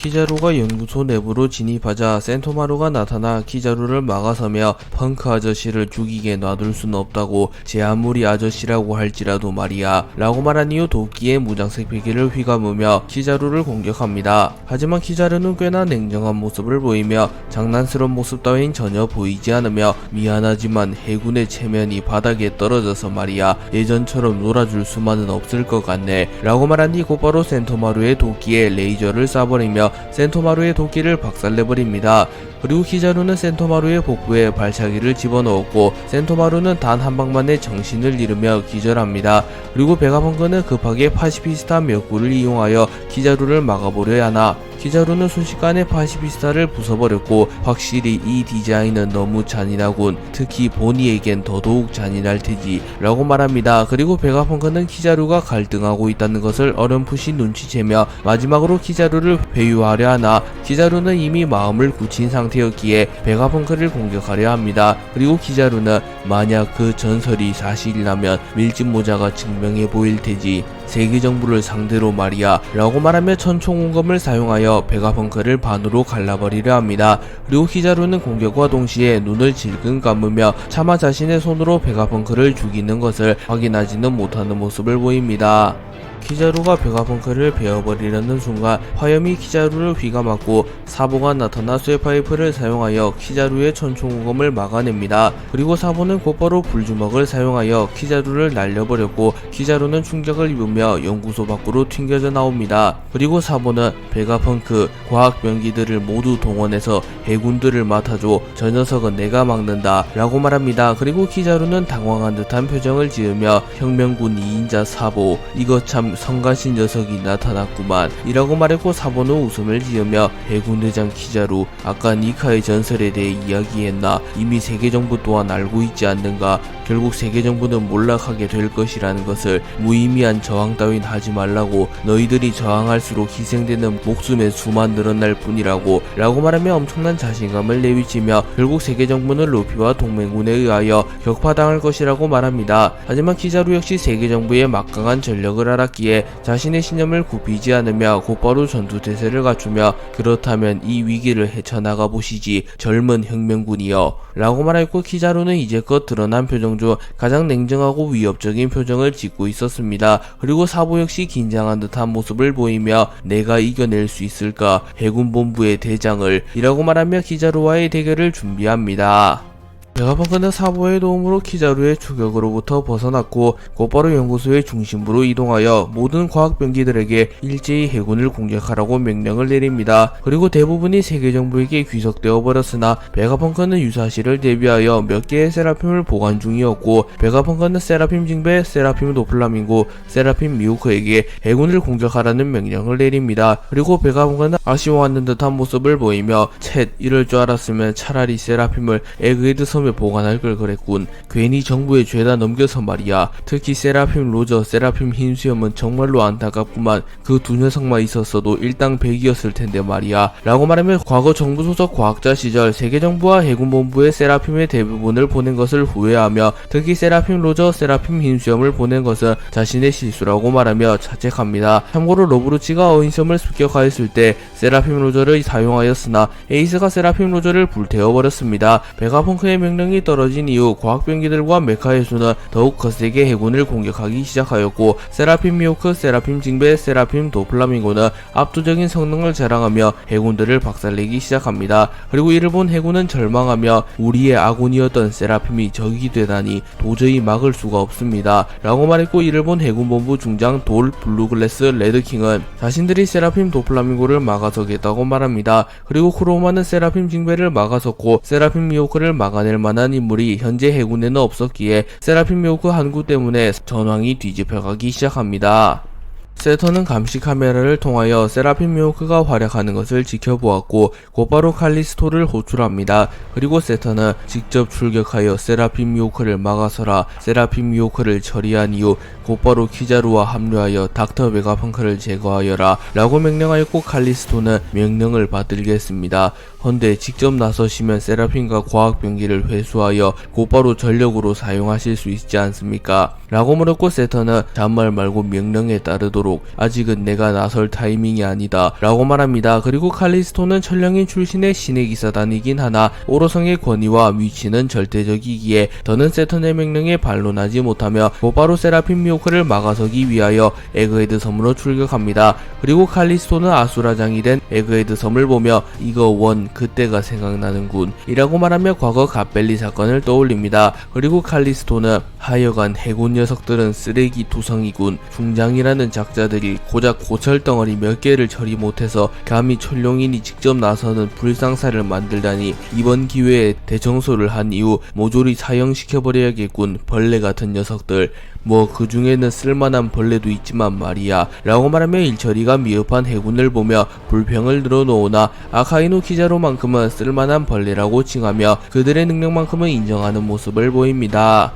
키자루가 연구소 내부로 진입하자 센토마루가 나타나 키자루를 막아서며 펑크 아저씨를 죽이게 놔둘 순 없다고 제 아무리 아저씨라고 할지라도 말이야 라고 말한 이후 도끼의 무장색 베개를 휘감으며 키자루를 공격합니다. 하지만 키자루는 꽤나 냉정한 모습을 보이며 장난스러운 모습 따윈 전혀 보이지 않으며 미안하지만 해군의 체면이 바닥에 떨어져서 말이야 예전처럼 놀아줄 수만은 없을 것 같네 라고 말한 뒤 곧바로 센토마루의 도끼에 레이저를 쏴버리며 센토마루의 도끼를 박살내버립니다. 그리고 키자루는 센토마루의 복부에 발차기를 집어넣었고 센토마루는 단 한 방만에 정신을 잃으며 기절합니다. 그리고 베가펑크는 급하게 파시피스타 몇 구를 이용하여 키자루를 막아보려 하나 키자루는 순식간에 파시피스타를 부숴버렸고 확실히 이 디자인은 너무 잔인하군. 특히 보니에겐 더더욱 잔인할 테지 라고 말합니다. 그리고 베가펑크는 키자루가 갈등하고 있다는 것을 어렴풋이 눈치채며 마지막으로 키자루를 회유하려 하나 키자루는 이미 마음을 굳힌 상태였기에 베가펑크를 공격하려 합니다. 그리고 키자루는 만약 그 전설이 사실이라면 밀짚 모자가 증명해 보일 테지 세계 정부를 상대로 말이야 라고 말하며 천총온검을 사용하여 베가펑크를 반으로 갈라버리려 합니다. 그리고 히자루는 공격과 동시에 눈을 질끈 감으며 차마 자신의 손으로 베가펑크를 죽이는 것을 확인하지는 못하는 모습을 보입니다. 키자루가 베가펑크를 베어버리려는 순간 화염이 키자루를 휘감았고 사보가 나타나 쇠파이프를 사용하여 키자루의 천총우검을 막아냅니다. 그리고 사보는 곧바로 불주먹을 사용하여 키자루를 날려버렸고 키자루는 충격을 입으며 연구소 밖으로 튕겨져 나옵니다. 그리고 사보는 베가펑크 과학병기들을 모두 동원해서 해군들을 맡아줘 저 녀석은 내가 막는다 라고 말합니다. 그리고 키자루는 당황한 듯한 표정을 지으며 혁명군 2인자 사보 이거 참 성가신 녀석이 나타났구만. 이라고 말했고 사보는 웃음을 지으며 해군대장 키자루 아까 니카의 전설에 대해 이야기했나? 이미 세계정부 또한 알고 있지 않는가 결국 세계 정부는 몰락하게 될 것이라는 것을 무의미한 저항 따윈 하지 말라고 너희들이 저항할수록 희생되는 목숨의 수만 늘어날 뿐이라고 라고 말하며 엄청난 자신감을 내비치며 결국 세계 정부는 루피와 동맹군에 의하여 격파당할 것이라고 말합니다. 하지만 키자루 역시 세계 정부의 막강한 전력을 알았기에 자신의 신념을 굽히지 않으며 곧바로 전투태세를 갖추며 그렇다면 이 위기를 헤쳐나가 보시지 젊은 혁명군이여 라고 말했고 키자루는 이제껏 드러난 표정 중 가장 냉정하고 위협적인 표정을 짓고 있었습니다. 그리고 사보 역시 긴장한 듯한 모습을 보이며 내가 이겨낼 수 있을까 해군본부의 대장을 이라고 말하며 키자루와의 대결을 준비합니다. 베가펑크는 사보의 도움으로 키자루의 추격으로부터 벗어났고 곧바로 연구소의 중심부로 이동하여 모든 과학병기들에게 일제히 해군을 공격하라고 명령을 내립니다. 그리고 대부분이 세계 정부에게 귀속되어 버렸으나 베가펑크는 유사시를 대비하여 몇 개의 세라핌을 보관 중이었고 베가펑크는 세라핌 징베, 세라핌 도플라밍고, 세라핌 미우크에게 해군을 공격하라는 명령을 내립니다. 그리고 베가펑크는 아쉬워하는 듯한 모습을 보이며 챗 이럴 줄 알았으면 차라리 세라핌을 에그헤드 섬에 보관할 걸 그랬군. 괜히 정부에 죄다 넘겨서 말이야. 특히 세라핌 로저, 세라핌 흰수염은 정말로 안타깝구만. 그 두 녀석만 있었어도 일당 백이었을 텐데 말이야. 라고 말하며 과거 정부 소속 과학자 시절 세계정부와 해군본부에 세라핌의 대부분을 보낸 것을 후회하며 특히 세라핌 로저, 세라핌 흰수염을 보낸 것은 자신의 실수라고 말하며 자책합니다. 참고로 로브루치가 어인섬을 습격하였을 때 세라핌 로저를 사용하였으나 에이스가 세라핌 로저를 불태워버렸습니다. 베가펑크의 명 령이 떨어진 이후 과학병기들과 메카의 수는 더욱 거세게 해군을 공격하기 시작하였고 세라핌 미오크, 세라핌 징베, 세라핌 도플라밍고는 압도적인 성능을 자랑하며 해군들을 박살내기 시작합니다. 그리고 이를 본 해군은 절망하며 우리의 아군이었던 세라핌이 적이 되다니 도저히 막을 수가 없습니다. 라고 말했고 이를 본 해군본부 중장 돌 블루글래스 레드킹은 자신들이 세라핌 도플라밍고를 막아서겠다고 말합니다. 그리고 크로마는 세라핌 징베를 막아섰고 세라핌 미오크를 막아낼 만한 인물이 현재 해군에는 없었기에 세라핌 미오크 한구 때문에 전황이 뒤집혀가기 시작합니다. 세터는 감시 카메라를 통하여 세라핌 미오크가 활약하는 것을 지켜보았고 곧바로 칼리스토를 호출합니다. 그리고 세터는 직접 출격하여 세라핌 미오크를 막아서라 세라핌 미오크를 처리한 이후 곧바로 키자루와 합류하여 닥터 베가펑크를 제거하여라 라고 명령하였고 칼리스토는 명령을 받들겠습니다. 헌데 직접 나서시면 세라핌과 과학병기를 회수하여 곧바로 전력으로 사용하실 수 있지 않습니까? 라고 물었고 세터는 잔말 말고 명령에 따르도록 아직은 내가 나설 타이밍이 아니다 라고 말합니다. 그리고 칼리스토는 천령인 출신의 신의 기사단이긴 하나 오로성의 권위와 위치는 절대적이기에 더는 세턴의 명령에 반론하지 못하며 곧바로 세라핀 미호크를 막아서기 위하여 에그헤드 섬으로 출격합니다. 그리고 칼리스토는 아수라장이 된 에그헤드 섬을 보며 이거 원 그때가 생각나는군 이라고 말하며 과거 갓벨리 사건을 떠올립니다. 그리고 칼리스토는 하여간 해군 녀석들은 쓰레기 투성이군. 중장이라는 작자들이 고작 고철덩어리 몇 개를 처리 못해서 감히 천룡인이 직접 나서는 불상사를 만들다니 이번 기회에 대청소를 한 이후 모조리 사형시켜버려야겠군 벌레 같은 녀석들. 뭐 그 중에는 쓸만한 벌레도 있지만 말이야. 라고 말하며 일처리가 미흡한 해군을 보며 불평을 늘어놓으나 아카이노 키자로만큼은 쓸만한 벌레라고 칭하며 그들의 능력만큼은 인정하는 모습을 보입니다.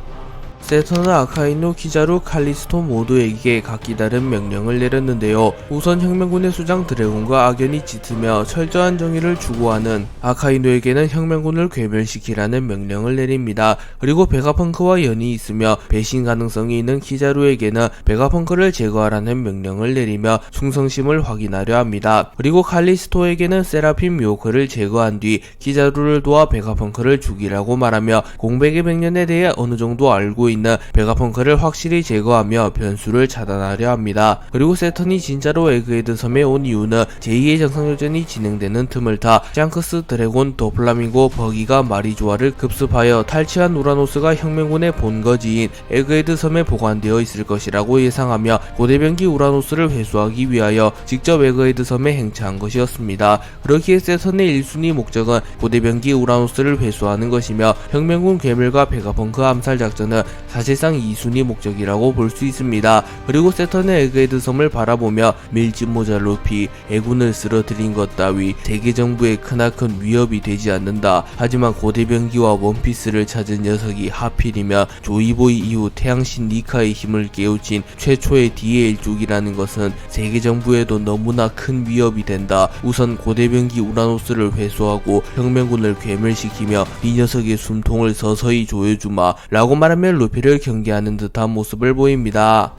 세터는 아카이노 키자루 칼리스토 모두에게 각기 다른 명령을 내렸는데요. 우선 혁명군의 수장 드래곤과 악연이 짙으며 철저한 정의를 추구하는 아카이노에게는 혁명군을 괴멸시키라는 명령을 내립니다. 그리고 베가펑크와 연이 있으며 배신 가능성이 있는 키자루에게는 베가펑크를 제거하라는 명령을 내리며 충성심을 확인하려 합니다. 그리고 칼리스토에게는 세라핀 묘크를 제거한 뒤 키자루를 도와 베가펑크를 죽이라고 말하며 공백의 백년에 대해 어느 정도 알고 있는 베가펑크를 확실히 제거하며 변수를 차단하려 합니다. 그리고 세턴이 진짜로 에그헤드 섬에 온 이유는 제2의 정상요전이 진행되는 틈을 타 샹크스 드래곤 도플라밍고 버기가 마리조아를 급습하여 탈취한 우라노스가 혁명군의 본거지인 에그헤드 섬에 보관되어 있을 것이라고 예상하며 고대병기 우라노스를 회수하기 위하여 직접 에그헤드 섬에 행차한 것이었습니다. 그렇기에 세턴의 1순위 목적은 고대병기 우라노스를 회수하는 것이며 혁명군 괴물과 베가펑크 암살 작전은 사실상 2순위 목적이라고 볼 수 있습니다. 그리고 세턴의 에그헤드 섬을 바라보며 밀짚 모자 루피 애군을 쓰러뜨린 것 따위 세계 정부에 크나큰 위협이 되지 않는다. 하지만 고대병기와 원피스를 찾은 녀석이 하필이면 조이보이 이후 태양신 니카의 힘을 깨우친 최초의 DA1족이라는 것은 세계 정부에도 너무나 큰 위협이 된다. 우선 고대병기 우라노스를 회수하고 혁명군을 괴멸시키며 이 녀석의 숨통을 서서히 조여주마 라고 말하며 루피를 경계하는 듯한 모습을 보입니다.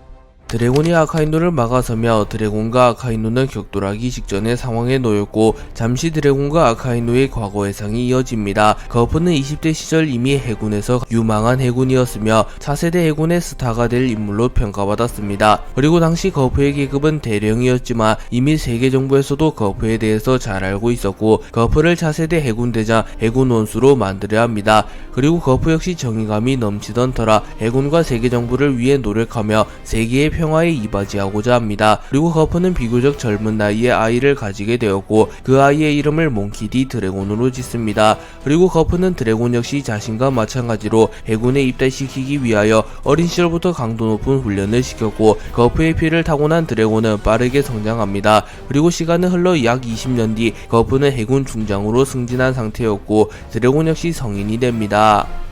드래곤이 아카이노를 막아서며 드래곤과 아카이노는 격돌하기 직전의 상황에 놓였고 잠시 드래곤과 아카이노의 과거 해상이 이어집니다. 거프는 20대 시절 이미 해군에서 유망한 해군이었으며 차세대 해군의 스타가 될 인물로 평가받았습니다. 그리고 당시 거프의 계급은 대령이었지만 이미 세계 정부에서도 거프에 대해서 잘 알고 있었고 거프를 차세대 해군 대장 해군 원수로 만들어야 합니다. 그리고 거프 역시 정의감이 넘치던 터라 해군과 세계 정부를 위해 노력하며 세계의 평화에 이바지하고자 합니다. 그리고 거프는 비교적 젊은 나이에 아이를 가지게 되었고 그 아이의 이름을 몽키디 드래곤으로 짓습니다. 그리고 거프는 드래곤 역시 자신과 마찬가지로 해군에 입대시키기 위하여 어린 시절부터 강도 높은 훈련을 시켰고 거프의 피를 타고난 드래곤은 빠르게 성장합니다. 그리고 시간은 흘러 약 20년 뒤 거프는 해군 중장으로 승진한 상태였고 드래곤 역시 성인이 됩니다.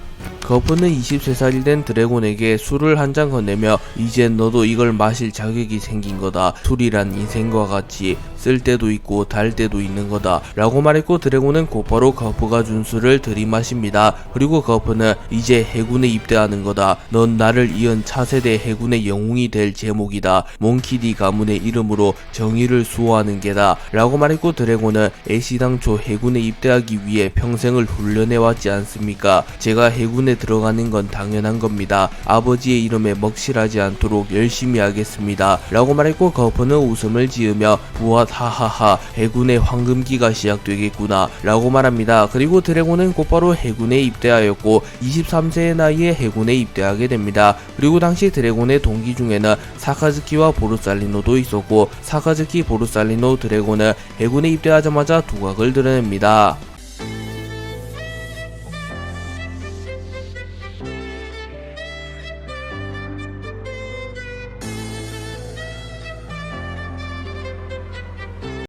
거프는 23살이 된 드래곤에게 술을 한 잔 건네며 이젠 너도 이걸 마실 자격이 생긴 거다. 술이란 인생과 같이 쓸 때도 있고 달 때도 있는 거다. 라고 말했고 드래곤은 곧바로 거프가 준 술을 들이마십니다. 그리고 거프는 이제 해군에 입대하는 거다. 넌 나를 이은 차세대 해군의 영웅이 될 제목이다. 몽키디 가문의 이름으로 정의를 수호하는 게다. 라고 말했고 드래곤은 애시당초 해군에 입대하기 위해 평생을 훈련해왔지 않습니까? 제가 해군에 들어가는 건 당연한 겁니다. 아버지의 이름에 먹칠하지 않도록 열심히 하겠습니다. 라고 말했고 거프는 웃음을 지으며 부하 하하하 해군의 황금기가 시작되겠구나 라고 말합니다. 그리고 드래곤은 곧바로 해군에 입대하였고 23세의 나이에 해군에 입대하게 됩니다. 그리고 당시 드래곤의 동기 중에는 사카즈키와 보르살리노도 있었고 사카즈키 보르살리노 드래곤은 해군에 입대하자마자 두각을 드러냅니다.